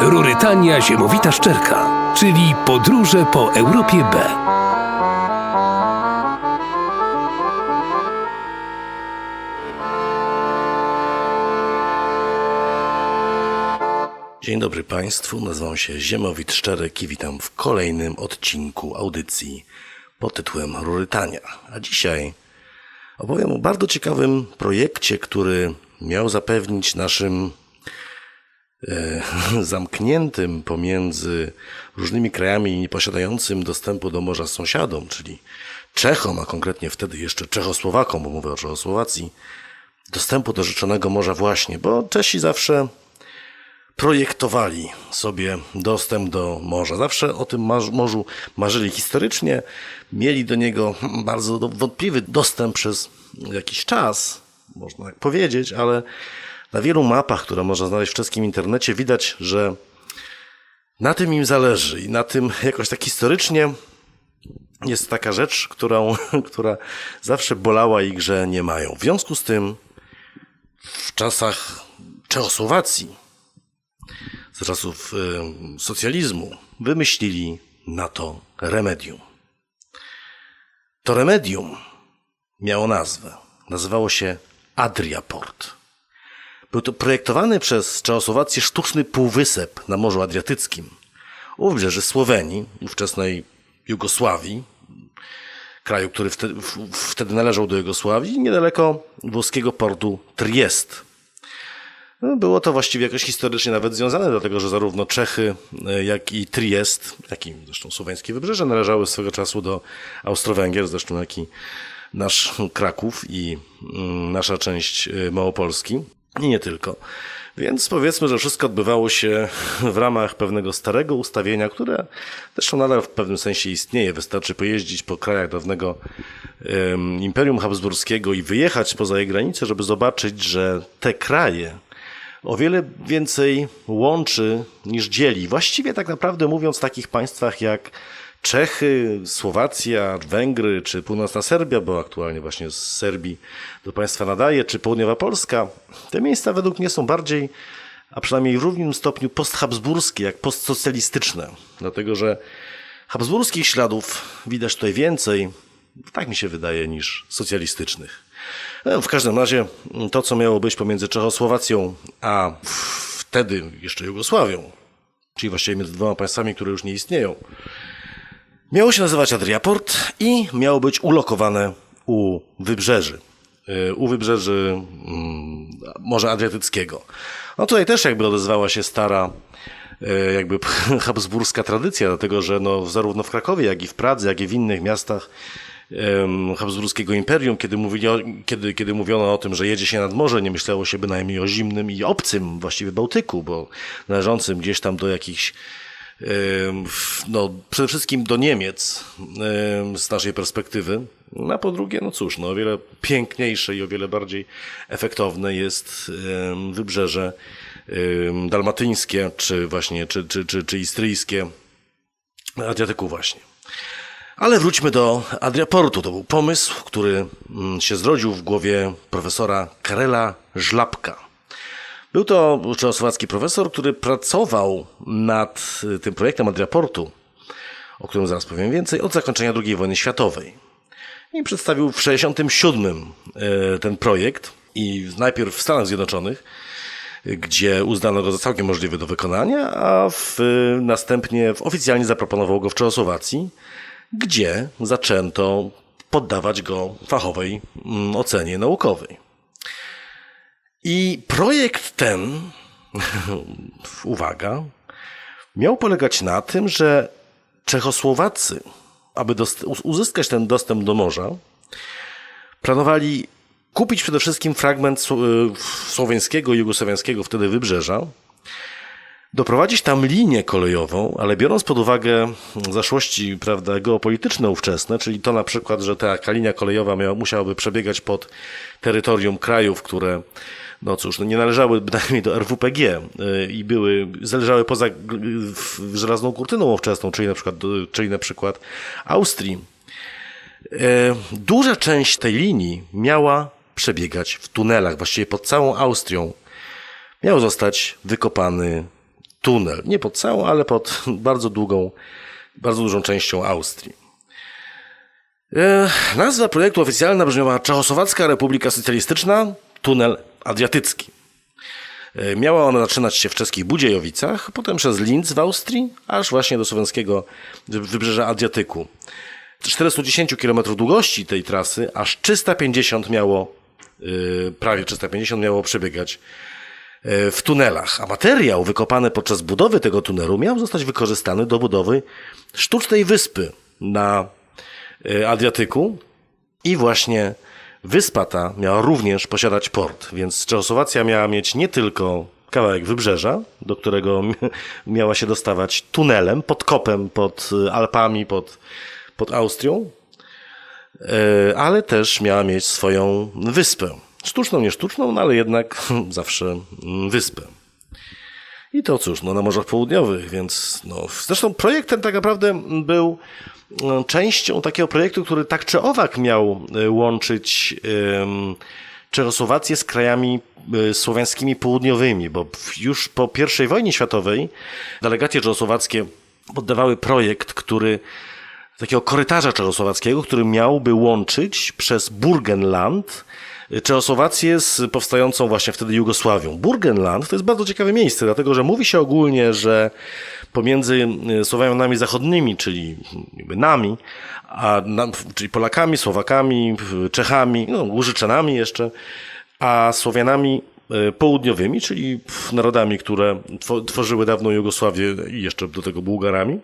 Rurytania Ziemowita Szczerka, czyli podróże po Europie B. Dzień dobry Państwu, nazywam się Ziemowit Szczerek i witam w kolejnym odcinku audycji pod tytułem Rurytania. A dzisiaj opowiem o bardzo ciekawym projekcie, który miał zapewnić naszym e, zamkniętym pomiędzy różnymi krajami nieposiadającym dostępu do morza sąsiadom, czyli Czechom, a konkretnie wtedy jeszcze Czechosłowakom, bo mówię o Czechosłowacji, dostępu do rzeczonego morza właśnie, bo Czesi zawsze projektowali sobie dostęp do morza. Zawsze o tym morzu marzyli historycznie, mieli do niego bardzo wątpliwy dostęp przez jakiś czas, można tak powiedzieć, ale na wielu mapach, które można znaleźć w czeskim internecie, widać, że na tym im zależy i na tym jakoś tak historycznie jest taka rzecz, którą, która zawsze bolała ich, że nie mają. W związku z tym w czasach Czechosłowacji z czasów y, socjalizmu wymyślili na to remedium. To remedium miało nazwę. Nazywało się Adriaport. Był to projektowany przez Czechosłowację sztuczny półwysep na Morzu Adriatyckim u wybrzeży Słowenii, ówczesnej Jugosławii, kraju, który wtedy, w- wtedy należał do Jugosławii, niedaleko włoskiego portu Triest. No, Było to właściwie jakoś historycznie nawet związane, dlatego że zarówno Czechy, e, jak i Triest, jak i zresztą słoweńskie wybrzeże należały swego czasu do Austro-Węgier, zresztą jak i nasz Kraków i mm, nasza część e, Małopolski. I nie tylko. Więc powiedzmy, że wszystko odbywało się w ramach pewnego starego ustawienia, które zresztą nadal w pewnym sensie istnieje. Wystarczy pojeździć po krajach dawnego Imperium Habsburskiego i wyjechać poza jej granice, żeby zobaczyć, że te kraje o wiele więcej łączy niż dzieli. Właściwie tak naprawdę mówiąc w takich państwach jak Czechy, Słowacja, Węgry czy północna Serbia, bo aktualnie właśnie z Serbii do państwa nadaje, czy południowa Polska, te miejsca według mnie są bardziej, a przynajmniej w równym stopniu posthabsburskie, jak postsocjalistyczne. Dlatego, że habsburskich śladów widać tutaj więcej, tak mi się wydaje, niż socjalistycznych. E, W każdym razie to, co miało być pomiędzy Czechosłowacją a wtedy jeszcze Jugosławią, czyli właściwie między dwoma państwami, które już nie istnieją, miało się nazywać Adriaport i miało być ulokowane u wybrzeży. E, U wybrzeży mm, Morza Adriatyckiego. No tutaj też jakby odezwała się stara e, jakby habsburska tradycja, dlatego że no, zarówno w Krakowie, jak i w Pradze, jak i w innych miastach em, Habsburskiego Imperium, kiedy, mówili o, kiedy, kiedy mówiono o tym, że jedzie się nad morze, nie myślało się bynajmniej o zimnym i obcym właściwie Bałtyku, bo należącym gdzieś tam do jakichś no, przede wszystkim do Niemiec em, z naszej perspektywy. No, a po drugie, no cóż, no, o wiele piękniejsze i o wiele bardziej efektowne jest wybrzeże dalmatyńskie, czy właśnie, czy, czy, czy, czy istryjskie, Adriatyku właśnie. Ale wróćmy do Adriaportu. To był pomysł, który mm, się zrodził w głowie profesora Karela Żlapka. Był to czechosłowacki profesor, który pracował nad y, tym projektem Adriaportu, o którym zaraz powiem więcej, od zakończenia II wojny światowej. I przedstawił w 1967 y, ten projekt i najpierw w Stanach Zjednoczonych, gdzie uznano go za całkiem możliwy do wykonania, a w, y, następnie w- oficjalnie zaproponował go w Czechosłowacji, gdzie zaczęto poddawać go fachowej mm, ocenie naukowej. I projekt ten, uwaga, miał polegać na tym, że Czechosłowacy, aby uzyskać ten dostęp do morza, planowali kupić przede wszystkim fragment y, słoweńskiego i jugosłowiańskiego wtedy wybrzeża, doprowadzić tam linię kolejową, ale biorąc pod uwagę zaszłości prawda, geopolityczne ówczesne, czyli to na przykład, że taka linia kolejowa miała, musiałaby przebiegać pod terytorium krajów, które no cóż, no nie należały bynajmniej do RWPG y, i były, zależały poza żelazną kurtyną ówczesną, czyli na przykład, czyli na przykład Austrii. E, Duża część tej linii miała przebiegać w tunelach. Właściwie pod całą Austrią miał zostać wykopany tunel. Nie pod całą, ale pod bardzo długą, bardzo dużą częścią Austrii. E, nazwa projektu oficjalna brzmiała Czechosłowacka Republika Socjalistyczna Tunel Adriatycki. E, Miała ona zaczynać się w czeskich Budziejowicach, potem przez Linz w Austrii, aż właśnie do słowenskiego wybrzeża Adriatyku. 410 km długości tej trasy, aż 350 miało, yy, prawie 350 miało przebiegać w tunelach. A materiał wykopany podczas budowy tego tunelu miał zostać wykorzystany do budowy sztucznej wyspy na yy, Adriatyku i właśnie wyspa ta miała również posiadać port, więc Czechosłowacja miała mieć nie tylko kawałek wybrzeża, do którego miała się dostawać tunelem, pod kopem, pod Alpami, pod, pod Austrią, e, ale też miała mieć swoją wyspę. Sztuczną, nie sztuczną, no ale jednak zawsze mm, wyspę. I to cóż, no na Morzach Południowych, więc no, zresztą projekt ten tak naprawdę był no, częścią takiego projektu, który tak czy owak miał e, łączyć Czechosłowację z krajami e, słowiańskimi południowymi, bo już po I wojnie światowej delegacje czechosłowackie poddawały projekt, który takiego korytarza czechosłowackiego, który miałby łączyć przez Burgenland Czechosłowację z powstającą właśnie wtedy Jugosławią. Burgenland to jest bardzo ciekawe miejsce, dlatego że mówi się ogólnie, że pomiędzy y, Słowianami zachodnimi, czyli nami, a czyli Polakami, Słowakami, Czechami, no, Łużyczanami jeszcze, a Słowianami y, południowymi, czyli narodami, które two- tworzyły dawną Jugosławię i jeszcze do tego Bułgarami,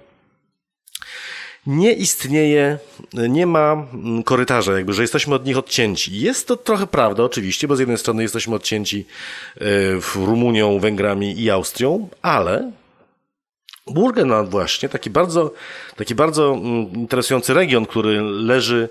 nie istnieje, nie ma mm, korytarza, jakby, że jesteśmy od nich odcięci. Jest to trochę prawda, oczywiście, bo z jednej strony jesteśmy odcięci e, Rumunią, Węgrami i Austrią, ale Burgenland właśnie, taki bardzo, taki bardzo mm, interesujący region, który leży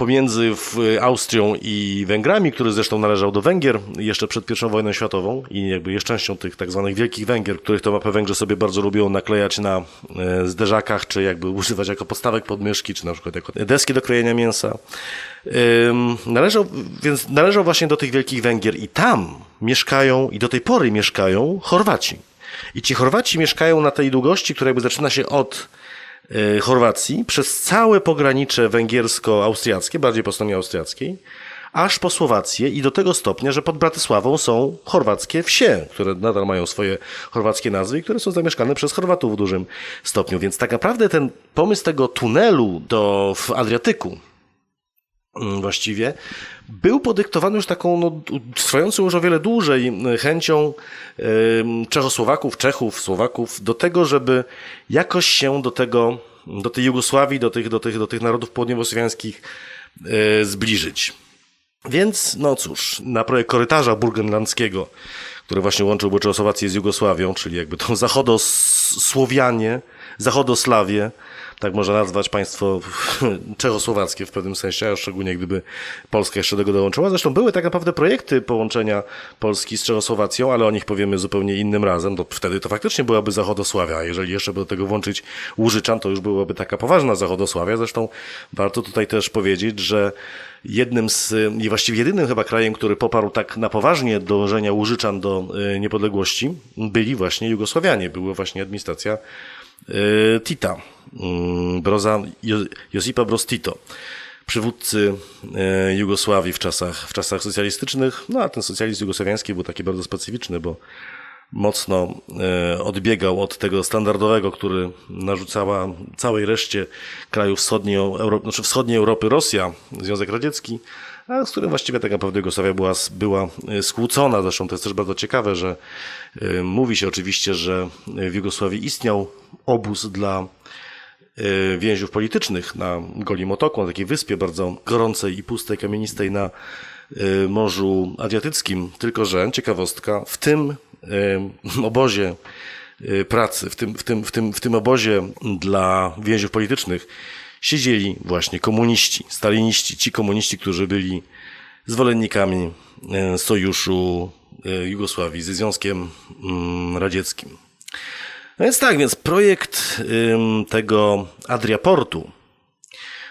pomiędzy w Austrią i Węgrami, który zresztą należał do Węgier jeszcze przed I wojną światową i jakby jest częścią tych tak zwanych wielkich Węgier, których to mapę Węgrzy sobie bardzo lubią naklejać na e, zderzakach, czy jakby używać jako podstawek pod myszki, czy na przykład jako deski do krojenia mięsa. Należał, więc należał właśnie do tych wielkich Węgier i tam mieszkają i do tej pory mieszkają Chorwaci. I ci Chorwaci mieszkają na tej długości, która jakby zaczyna się od e, Chorwacji przez całe pogranicze węgiersko-austriackie, bardziej po stronie austriackiej, aż po Słowację i do tego stopnia, że pod Bratysławą są chorwackie wsie, które nadal mają swoje chorwackie nazwy i które są zamieszkane przez Chorwatów w dużym stopniu. Więc tak naprawdę ten pomysł tego tunelu do, w Adriatyku, właściwie, był podyktowany już taką no, trwającą już o wiele dłużej chęcią Czechosłowaków, Czechów, Słowaków do tego, żeby jakoś się do tego, do tej Jugosławii, do tych, do tych, do tych narodów południowo-słowiańskich y, zbliżyć. Więc, no cóż, na projekt korytarza burgenlandzkiego, który właśnie łączyłby Czechosłowację z Jugosławią, czyli jakby tą zachodosłowianie, zachodoslawię, tak można nazwać państwo czechosłowackie w pewnym sensie, a szczególnie gdyby Polska jeszcze do tego dołączyła. Zresztą były tak naprawdę projekty połączenia Polski z Czechosłowacją, ale o nich powiemy zupełnie innym razem, bo wtedy to faktycznie byłaby Zachodosławia, a jeżeli jeszcze by do tego włączyć Łużyczan, to już byłaby taka poważna Zachodosławia. Zresztą warto tutaj też powiedzieć, że jednym z, i właściwie jedynym chyba krajem, który poparł tak na poważnie dążenia Łużyczan do y, niepodległości, byli właśnie Jugosławianie. Była właśnie administracja y, Tita, y, Broza, Jo- Josipa Broz Tito, przywódcy y, Jugosławii w czasach, w czasach socjalistycznych. No a ten socjalizm jugosławiański był taki bardzo specyficzny, bo mocno e, odbiegał od tego standardowego, który narzucała całej reszcie krajów wschodniej, Euro, znaczy wschodniej Europy Rosja, Związek Radziecki, a z którym właściwie tak naprawdę Jugosławia była, była e, skłócona. Zresztą to jest też bardzo ciekawe, że e, mówi się oczywiście, że w Jugosławii istniał obóz dla więźniów politycznych na Golim Otoku, na takiej wyspie bardzo gorącej i pustej, kamienistej na Morzu Adriatyckim. Tylko, że ciekawostka, w tym obozie e, pracy, w tym, w, tym, w, tym, w tym obozie dla więźniów politycznych siedzieli właśnie komuniści, staliniści, ci komuniści, którzy byli zwolennikami e, sojuszu e, Jugosławii ze Związkiem mm, Radzieckim. No więc tak, więc projekt tego Adriaportu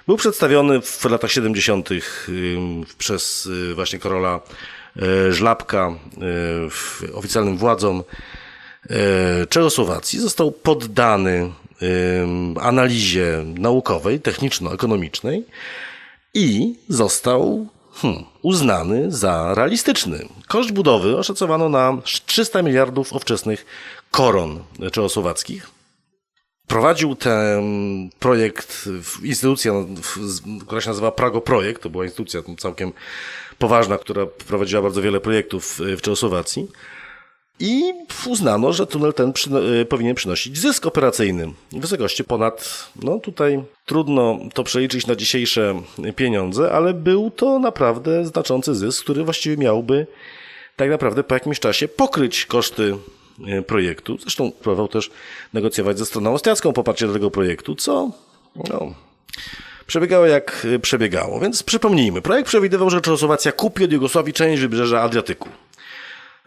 Był przedstawiony w latach 70. ym, przez y, właśnie Karola Żlapka y, w oficjalnym władzom y, Czechosłowacji. Został poddany analizie naukowej, techniczno-ekonomicznej i został hmm, uznany za realistyczny. Koszt budowy oszacowano na 300 miliardów ówczesnych koron czechosłowackich. Prowadził ten projekt instytucja, w- która się nazywa Prago Projekt. To była instytucja całkiem poważna, która prowadziła bardzo wiele projektów w Czechosłowacji. I uznano, że tunel ten przyno- y, powinien przynosić zysk operacyjny w wysokości ponad, no tutaj trudno to przeliczyć na dzisiejsze pieniądze, ale był to naprawdę znaczący zysk, który właściwie miałby tak naprawdę po jakimś czasie pokryć koszty y, projektu. Zresztą próbował też negocjować ze stroną austriacką poparcie do tego projektu, co no, przebiegało jak y, przebiegało. Więc przypomnijmy, projekt przewidywał, że Czechosłowacja kupi od Jugosławii część wybrzeża Adriatyku.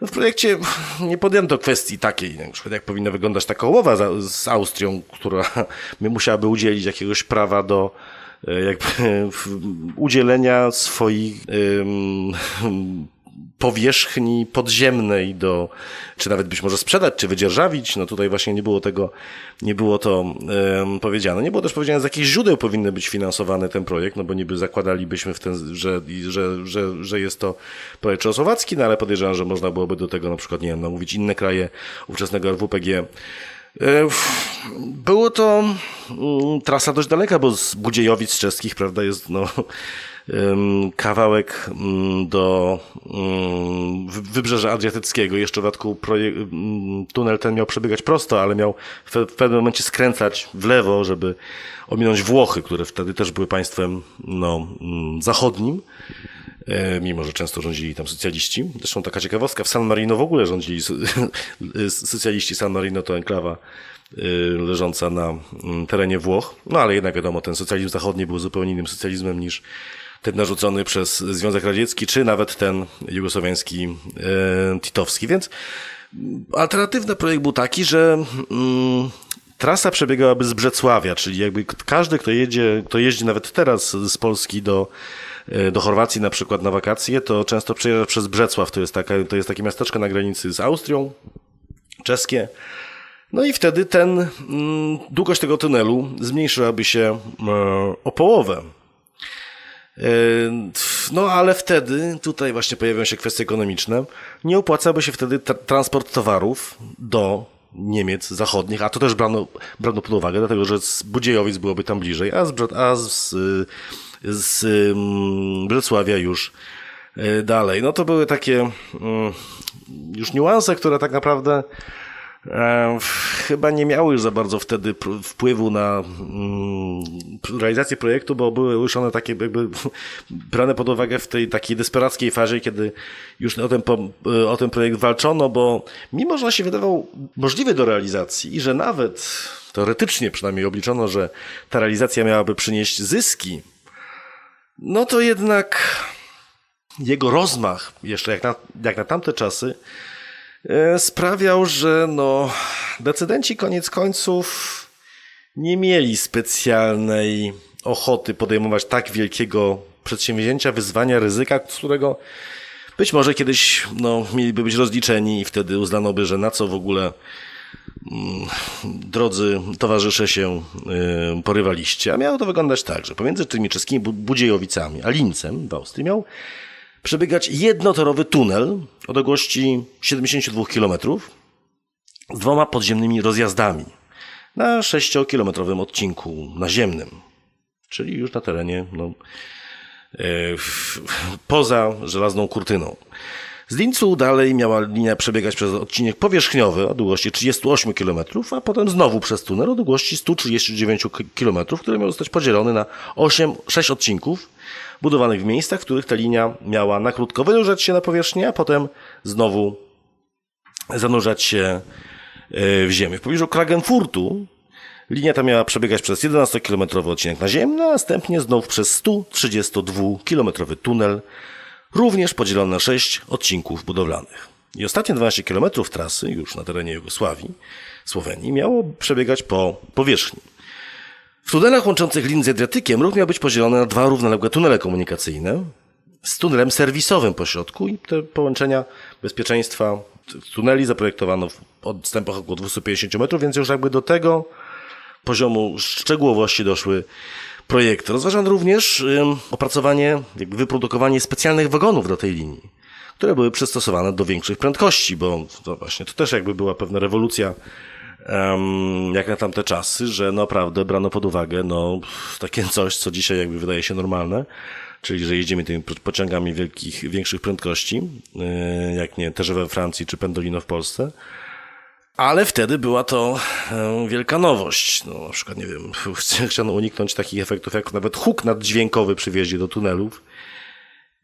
W projekcie nie podjęto kwestii takiej, na przykład jak powinna wyglądać taka umowa z Austrią, która musiałaby udzielić jakiegoś prawa do e, jakby udzielenia swoich powierzchni podziemnej do, czy nawet być może sprzedać, czy wydzierżawić. No tutaj właśnie nie było tego, nie było to powiedziane. Nie było też powiedziane, z jakich źródeł powinny być finansowany ten projekt, no bo niby zakładalibyśmy w ten, że, że, że, że jest to projekt czechosłowacki, no ale podejrzewam, że można byłoby do tego na przykład, nie wiem, namówić inne kraje ówczesnego RWPG. E, Było to mm, trasa dość daleka, bo z Budziejowic czeskich, prawda, jest no, kawałek mm, do mm, wy- wybrzeża Adriatyckiego. Jeszcze w dodatku mm, tunel ten miał przebiegać prosto, ale miał w, pewnym momencie skręcać w lewo, żeby ominąć Włochy, które wtedy też były państwem no, zachodnim. E, mimo że często rządzili tam socjaliści. Zresztą taka ciekawostka, w San Marino w ogóle rządzili so- socjaliści. San Marino to enklawa e, leżąca na terenie Włoch. No ale jednak wiadomo, ten socjalizm zachodni był zupełnie innym socjalizmem niż ten narzucony przez Związek Radziecki, czy nawet ten jugosłowiański e, titowski. Więc alternatywny projekt był taki, że mm, Trasa przebiegałaby z Brzecławia, czyli jakby każdy, kto jedzie, kto jeździ nawet teraz z Polski do, e, do Chorwacji na przykład na wakacje, to często przejeżdża przez Brzecław. To jest, taka, to jest takie miasteczko na granicy z Austrią, czeskie. No i wtedy ten, mm, długość tego tunelu zmniejszyłaby się e, o połowę. No, ale wtedy, tutaj właśnie pojawią się kwestie ekonomiczne, nie opłacałby się wtedy tra- transport towarów do Niemiec zachodnich, a to też brano, brano pod uwagę, dlatego że z Budziejowic byłoby tam bliżej, a z, a z, z Brzecławia już e, dalej. No to były takie mm, już niuanse, które tak naprawdę chyba nie miały już za bardzo wtedy wpływu na mm, realizację projektu, bo były już one takie jakby brane pod uwagę w tej takiej desperackiej fazie, kiedy już o ten, o ten projekt walczono, bo mimo, że on się wydawał możliwy do realizacji i że nawet teoretycznie przynajmniej obliczono, że ta realizacja miałaby przynieść zyski, no to jednak jego rozmach, jeszcze jak na, jak na tamte czasy, e, sprawiał, że no, decydenci koniec końców nie mieli specjalnej ochoty podejmować tak wielkiego przedsięwzięcia, wyzwania, ryzyka, z którego być może kiedyś no, mieliby być rozliczeni i wtedy uznano by, że na co w ogóle mm, drodzy towarzysze się y, porywaliście. A miało to wyglądać tak, że pomiędzy tymi czeskimi Bu- Budziejowicami a Lincem w Austrii miał przebiegać jednotorowy tunel o długości 72 km z dwoma podziemnymi rozjazdami na 6-kilometrowym odcinku naziemnym, czyli już na terenie no, e, poza żelazną kurtyną. Z Lincu dalej miała linia przebiegać przez odcinek powierzchniowy o długości 38 km, a potem znowu przez tunel o długości 139 km, który miał zostać podzielony na 8, 6 odcinków budowanych w miejscach, w których ta linia miała na krótko wynurzać się na powierzchnię, a potem znowu zanurzać się e, w ziemię. W pobliżu Klagenfurtu linia ta miała przebiegać przez 11-kilometrowy odcinek naziemny, a następnie znów przez 132-kilometrowy tunel, również podzielony na 6 odcinków budowlanych. I ostatnie 12 km trasy, już na terenie Jugosławii, Słowenii, miało przebiegać po powierzchni. W tunelach łączących Lin z Adriatykiem ruch miał być podzielony na dwa równoległe tunele komunikacyjne z tunelem serwisowym po środku i te połączenia bezpieczeństwa tuneli zaprojektowano w odstępach około 250 metrów, więc już jakby do tego poziomu szczegółowości doszły projekty. Rozważano również opracowanie, jakby wyprodukowanie specjalnych wagonów do tej linii, które były przystosowane do większych prędkości, bo to właśnie to też jakby była pewna rewolucja jak na tamte czasy, że naprawdę brano pod uwagę no, takie coś, co dzisiaj jakby wydaje się normalne, czyli że jedziemy tymi po- pociągami wielkich, większych prędkości, yy, jak nie też we Francji czy Pendolino w Polsce. Ale wtedy była to e, wielka nowość. No, na przykład, nie wiem, chciano uniknąć takich efektów jak nawet huk naddźwiękowy przy wjeździe do tunelów.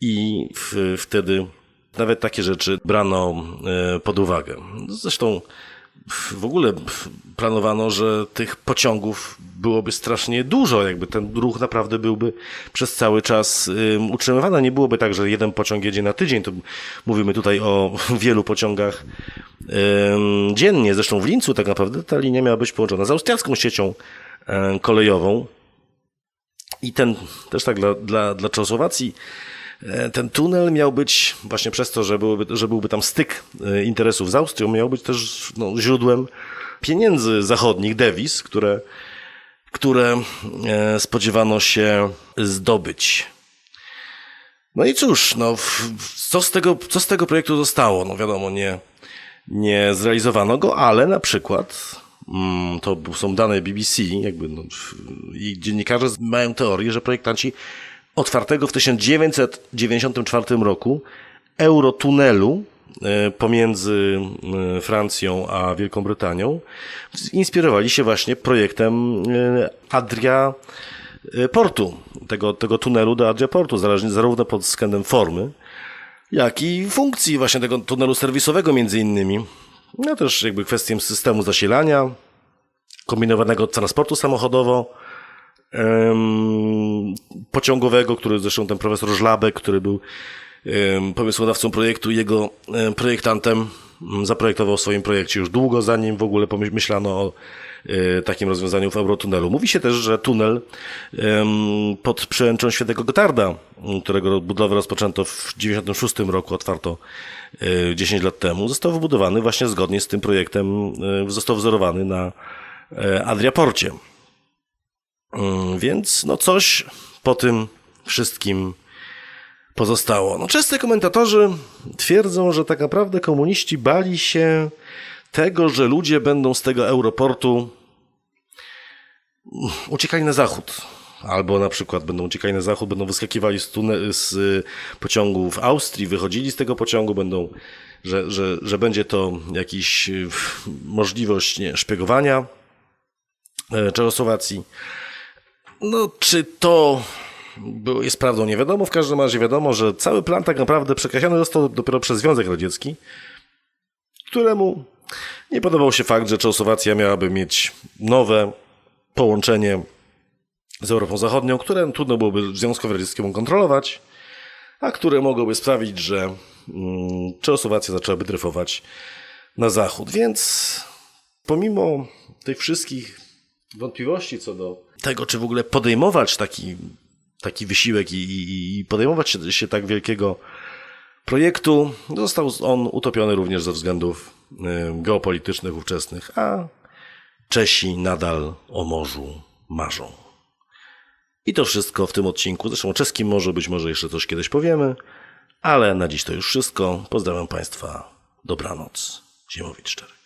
I w, wtedy nawet takie rzeczy brano e, pod uwagę. Zresztą w ogóle planowano, że tych pociągów byłoby strasznie dużo, jakby ten ruch naprawdę byłby przez cały czas ym, utrzymywany. Nie byłoby tak, że jeden pociąg jedzie na tydzień, to mówimy tutaj o wielu pociągach dziennie. Zresztą w Lincu tak naprawdę ta linia miała być połączona z austriacką siecią em, kolejową. I ten, też tak dla, dla, dla Czechosłowacji, e, ten tunel miał być, właśnie przez to, że, byłyby, że byłby tam styk e, interesów z Austrią, miał być też no, źródłem pieniędzy zachodnich, dewiz, które, które e, spodziewano się zdobyć. No i cóż, no, co z tego, co z tego projektu zostało? No wiadomo, nie, nie zrealizowano go, ale na przykład mm, to są dane BBC, jakby no, i dziennikarze mają teorię, że projektanci otwartego w 1994 roku Eurotunelu e, pomiędzy e, Francją a Wielką Brytanią inspirowali się właśnie projektem e, Adria Portu, tego, tego tunelu do Adria Portu, zarówno pod względem formy, jak i funkcji właśnie tego tunelu serwisowego między innymi. No też jakby kwestię systemu zasilania, kombinowanego transportu samochodowo, pociągowego, który zresztą ten profesor Żlabek, który był pomysłodawcą projektu, jego em, projektantem, m, zaprojektował w swoim projekcie już długo, zanim w ogóle myślano o e, takim rozwiązaniu w Eurotunelu. Mówi się też, że tunel pod przełęczą Świętego Gotarda, m, którego budowę rozpoczęto w 96 roku, otwarto e, 10 lat temu, został wybudowany właśnie zgodnie z tym projektem, e, został wzorowany na e, Adriaporcie. Mm, Więc no coś po tym wszystkim pozostało. No, często komentatorzy twierdzą, że tak naprawdę komuniści bali się tego, że ludzie będą z tego aeroportu uciekali na zachód. Albo na przykład będą uciekali na zachód, będą wyskakiwali z, tune- z y, pociągu w Austrii, wychodzili z tego pociągu, będą, że, że, że będzie to jakiś y, możliwość nie, szpiegowania e, Czechosłowacji. No, czy to jest prawdą, nie wiadomo. W każdym razie wiadomo, że cały plan tak naprawdę przekreślony został dopiero przez Związek Radziecki, któremu nie podobał się fakt, że Czechosłowacja miałaby mieć nowe połączenie z Europą Zachodnią, które trudno byłoby Związkowi Radzieckiemu kontrolować, a które mogłoby sprawić, że mm, Czechosłowacja zaczęłaby dryfować na zachód. Więc pomimo tych wszystkich wątpliwości co do tego, czy w ogóle podejmować taki, taki wysiłek i, i, i podejmować się, się tak wielkiego projektu, został on utopiony również ze względów y, geopolitycznych ówczesnych, a Czesi nadal o morzu marzą. I to wszystko w tym odcinku. Zresztą o czeskim morzu być może jeszcze coś kiedyś powiemy, ale na dziś to już wszystko. Pozdrawiam Państwa. Dobranoc. Ziemowicz Szczery.